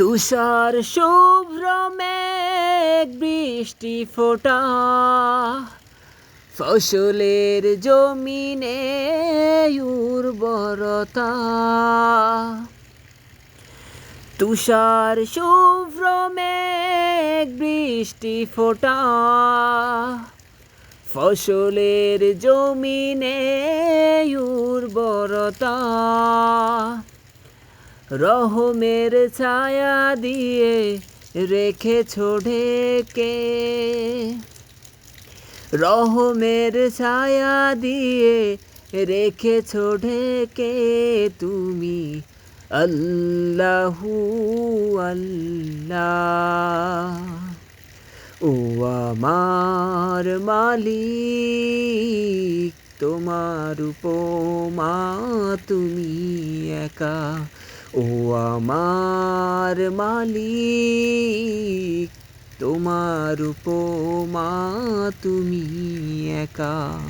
তুষার শুভ্র মেঘ বৃষ্টি ফোটা, ফসলের জমিনে উর্বরতা। তুষার শুভ্র মেঘ বৃষ্টি ফোটা, ফসলের জমিনে উর্বরতা। রহমের ছায়া দিয়ে রেখেছ ঢেকে রহমের ছায়া দিয়ে রেখেছ ঢেকে তুমি? আল্লাহু আল্লাহ। ও আমার মালিক তোমার উপমা তুমি একা। ও আমার মালিক তোমার উপমা তুমি একা।